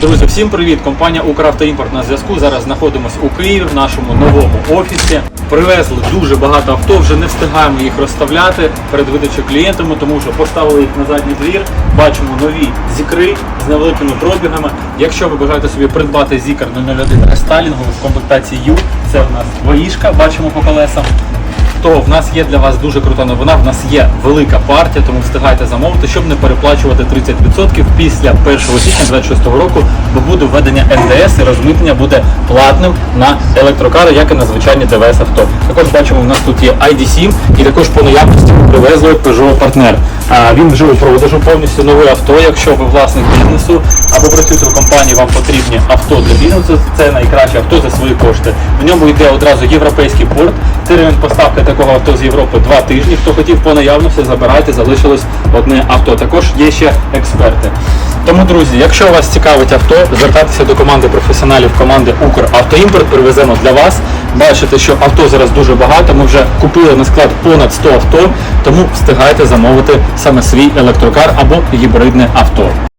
Друзі, всім привіт! Компанія Укравтоімпорт на зв'язку. Зараз знаходимося у Києві в нашому новому офісі. Привезли дуже багато авто, вже не встигаємо їх розставляти перед видачею клієнтами, тому що поставили їх на задній двір. Бачимо нові зікри з невеликими пробігами. Якщо ви бажаєте собі придбати зікр 001 рестайлінговий в комплектації U, це в нас воїшка, бачимо по колесам то в нас є для вас дуже крута новина. В нас є велика партія, тому встигайте замовити, щоб не переплачувати 30% після 1 січня 2026 року, бо буде введення НДС і розмитнення буде платним на електрокари, як і на звичайні ДВС авто. Також бачимо, у нас тут є ID7 і також по наявності привезли Peugeot Partner. Він вже у продажу повністю нове авто. Якщо ви власник бізнесу або працюєте в компанії, вам потрібні авто для бізнесу. Це найкраще авто за свої кошти. В ньому йде одразу європейський порт. Термін поставки такого авто з Європи два тижні. Хто хотів по наявності, забирайте, залишилось одне авто. Також є ще експерти. Тому, друзі, якщо вас цікавить авто, звертайтеся до команди професіоналів команди Укравтоімпорт. Привеземо для вас. Бачите, що авто зараз дуже багато. Ми вже купили на склад понад 100 авто, тому встигайте замовити саме свій електрокар або гібридне авто.